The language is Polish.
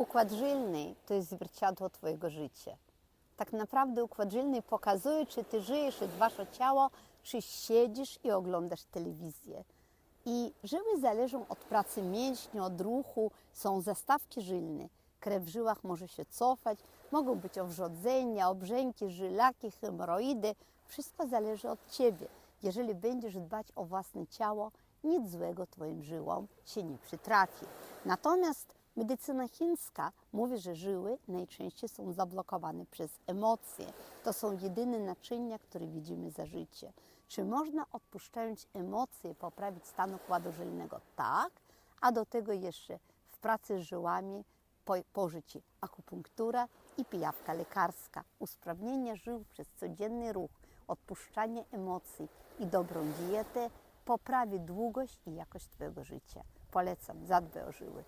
Układ żylny to jest zwierciadło Twojego życia. Tak naprawdę układ żylny pokazuje, czy Ty żyjesz od Wasze ciało, czy siedzisz i oglądasz telewizję. I żyły zależą od pracy mięśni, od ruchu, są zastawki żylne. Krew w żyłach może się cofać, mogą być owrzodzenia, obrzęki, żylaki, hemoroidy. Wszystko zależy od Ciebie. Jeżeli będziesz dbać o własne ciało, nic złego Twoim żyłom się nie przytrafi. Natomiast medycyna chińska mówi, że żyły najczęściej są zablokowane przez emocje. To są jedyne naczynia, które widzimy za życie. Czy można odpuszczając emocje poprawić stan układu żylnego? Tak, a do tego jeszcze w pracy z żyłami po, pożycie akupunktura i pijawka lekarska, usprawnienie żył przez codzienny ruch, odpuszczanie emocji i dobrą dietę poprawi długość i jakość Twojego życia. Polecam, zadbaj o żyły.